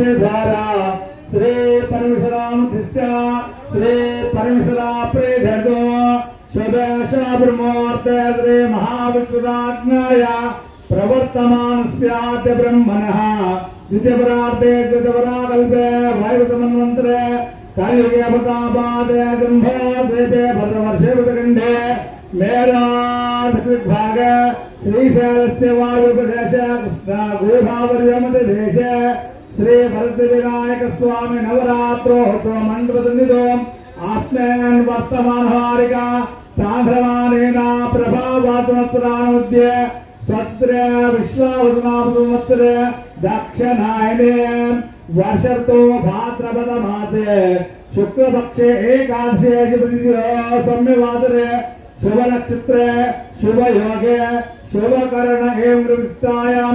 వంశధారా శ్రీ పరమేశ్వరామృత్య శ్రీ పరమేశ్వరా ప్రేధతో శుభేష బ్రహ్మోర్తే శ్రీ మహావిష్ణురాజ్ఞాయ. ప్రవర్తమానస్యాద్య బ్రహ్మణः. ద్వితీయపరార్థే ద్వితీయపరాకల్పే వాయుసమన్వంతరే. కలియుగే ప్రతాపాదే జంభో ద్వీపే భద్రవర్షే భృతఖండే మేరాధిగ్భాగ శ్రీశైలస్య వాయుపదేశ. కృష్ణ గోదావరి దేశ. శ్రీ భరత వినాయక స్వామి నవరాత్రోత్సవ మండప సన్నిధో ఆస్మేన్ వర్తమానహారిక చాంద్రమానేన ప్రభావాసనస్త్రానుద్య స్వస్త్ర విశ్వావసనామ సంవత్సర దక్షిణాయనే వర్షర్తో భాద్రపద మాసే శుక్లపక్షే ఏకాదశే సౌమ్యవాసరే శుభ నక్షత్రే శుభయోగే శుభకరణ ఏం విస్తాయాం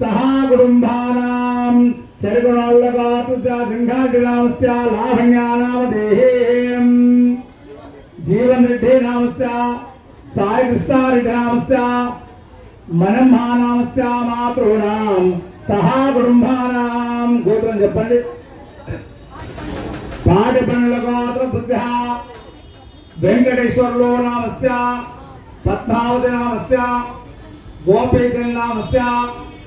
సహ కుటుంబానాం గౌతమార్జ గోత్రస్యాం రఘు నామస్య విజయలక్ష్మీ నామస్య యశ్వంత్ కుమార్ నామస్య హేమంత్ నామస్య సాయి కృష్ణారెడ్డి నామస్య మనమ్మానామస్య మాతృణాం సహా కుటుంబానాం గోత్రం చెప్పండి. పాటి పనుల గోత్ర బుద్ధ వెంకటేశ్వర్లో నామస్య పద్మావతి నామస్య గోపేశ్వరి నామస్య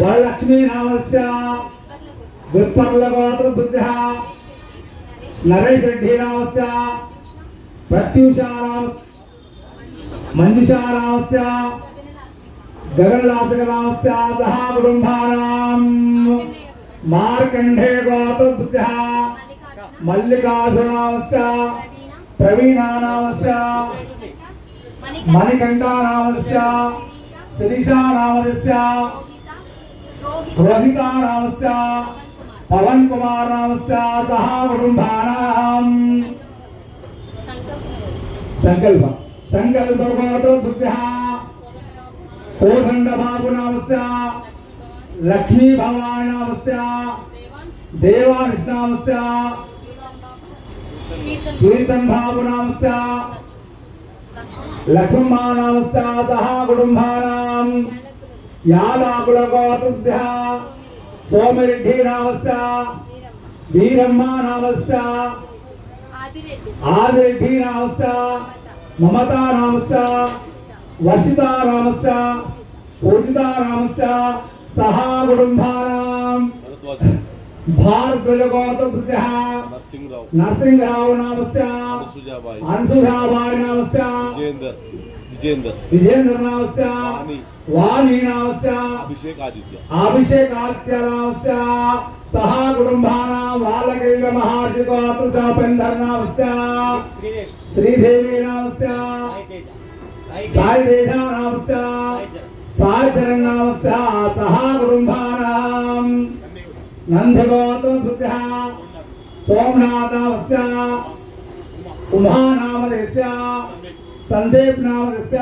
వరలక్ష్మీ నామస్య. విప్పర్ల విప్పర్లగోత్రస్య నరేష్ రెడ్డి నామస్య. ప్రత్యూషా నామస్య మంజుషా నామస్య. గగనలాసక నామస్య. సహా కుటుంబానాం. మార్కంఠే గోత్రస్య మల్లికార్జున నామస్య. ప్రవీణా నామస్య. మణికంఠ నామస్య. శిరీషా నామస్య. రోహితానామస్య పవన్ కుమార్ నామస్య సహా కుటుంబానాం సంకల్ప సంకల్ప గోత్రస్య కోదండ బాబు నామస్య లక్ష్మీ భవాని నామస్య దేవాంశ నామస్య కీర్తన్ బాబు నామస్య లక్ష్మమ్మా నామస్య సహా కుటుంబానాం యాదాకుల గోత్రస్య సోమిరెడ్డి నామస్య వీరమ్మ నామస్య ఆదిరెడ్డి నామస్య మమతా నామస్య వర్షిత నామస్య పూజిత నామస్య సహా కుటుంబానాం భరద్వాజ్ భారద్వజ గోత్రస్య నరసింహరావు నరసింహరావు నామస్య సుజాబాయి అన్సుధాబాయి నామస్య విజేందర్. విజేందర్ నామస్య వాణి వాణి నామస్య అభిషేక్ ఆదిత్య అభిషేక్ ఆదిత్య నామస్య సహా కుటుంబానాం మహర్షి గోత్ర పెంధర్ నామస్య శ్రీదేవి నామస్య సాయి చరణ్ సహా కుటుంబానాం నందగోత్ర సోమనాథ నామదేశ్య సందీప్ నామదేశ్య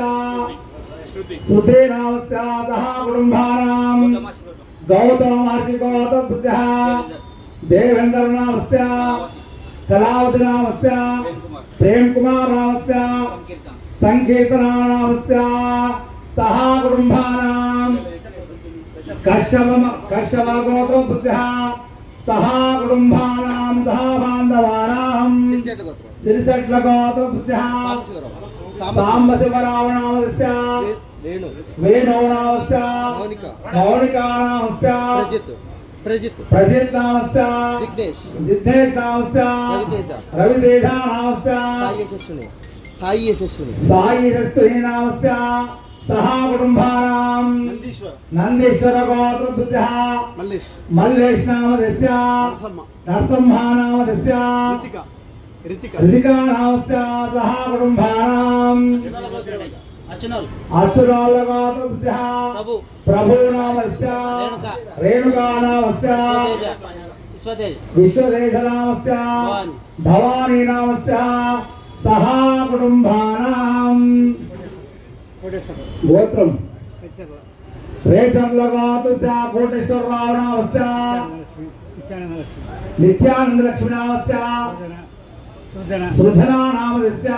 శృతి నామస్య సహా కుటుంబానాం గౌతమ మహర్షి గౌతమ దేవేంద్ర నామస్య కళావతి నామస్య ప్రేమ్ కుమార్ నామస్య సంకీర్తన నామస్య సహా కుటుంబానాం కశ్యవ కశ్యవ గోత్రోద్భుత్య సహా కుటుంబానాం సహా బాంధవానాం సిరిచెట్టు గోత్రం సిరిసెట్ల గోత్రోద్భుత్య సాంబశివరావు సాంబ శివరావు నామస్య వేణు వేణో నామస్య మౌనిక. మౌనికా నామస్య ప్రజిత్. ప్రజిత్. ప్రజిత్ నామస్య జిగ్నేష్. జిద్ధేష్ నామస్య రవితేజ. రవితేజ నామస్య సాయి యశస్విని సాయి యశస్విని సాయి రస్వహి నామస్య సహా కుటుంబానాం నందీశ్వర్. గోత్రబుద్ధ మల్లేష్. మల్లేష్ నామదస్య నరసింహ. నామదస్య రితిక రితిక రితికా నామస్య సహా కుటుంబానాం అర్చనల్. అచ్యురాల గోత్రబుద్ధ ప్రభు. ప్రభు నామస్య రేణుకా. రేణుకా నామస్య స్వతేజ విశ్వతేజ్. విశ్వదేశ నామస్య భవాని. భవానీ నామస్య సహా కుటుంబానాం గోత్రం. రేచర్ల గోత్రస్య కోటేశ్వరరావు నామస్య నిత్యానంద లక్ష్మి నామస్య సుధనానామస్తా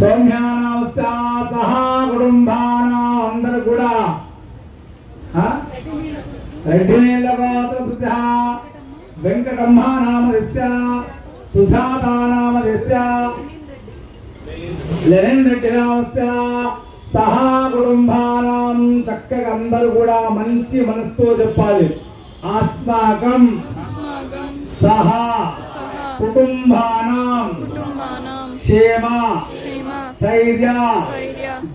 సౌమ్యానామస్తా సహా కుటుంబానా అందరు కూడా. రెడ్డినేళ్ళగోత్రభృత వెంకటమ్మానామస్తా సుజాతానామస్తా లెనిన్ రెడ్డి సహా కుటుంబానాం చక్కగా మంచి మనసుతో చెప్పాలి. ఆస్మాకం. సహా. कुटुम्बानां। क्षेमा। धैर्य।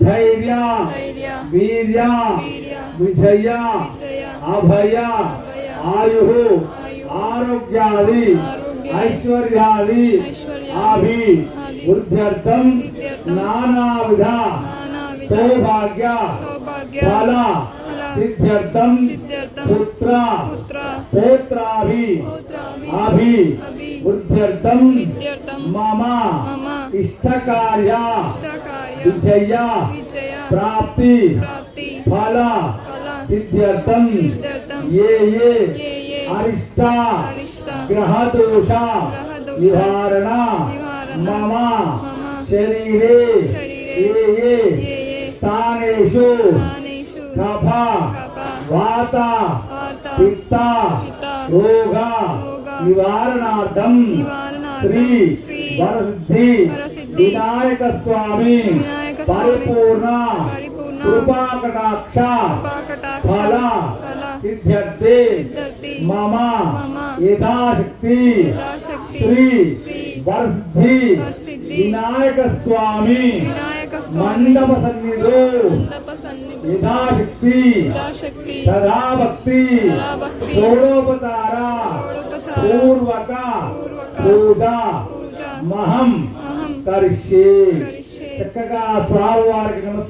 धैर्य। वीर्य। विजय। अभय। आयु। आरोग्यादि। ऐश्वर्यादि। आभि। वृद्ध्यर्थं। नानाविधा। सिद्ध्यर्थम पुत्र। पोत्राभि। अभि। बुद्ध्यर्थम ममा। इष्टकार्या। विजया। प्राप्ति। फला। सिद्ध्यर्थम ये ये। अरिष्टा। ग्रह दोषा निवारणा। मामा। शरीरे। ये। ये। प्राणेषु कफा वाता पित्ता। रोगा। निवारणार्थम श्री वरसिद्धि। विनायक स्वामी परिपूर्णा। స్వామి స్వామి కృపాకటాక్ష ఫల సిద్ధ్యర్థే మమ యథాశక్తి శ్రీ వర్ధి వినాయక స్వామి స్వామి మండప సన్నిధో యథాశక్తి తదాభక్తి షోడోపచార పూర్వక పూజ మహం కరిష్యే. చక్కగా స్వామివారికి నమస్కారం.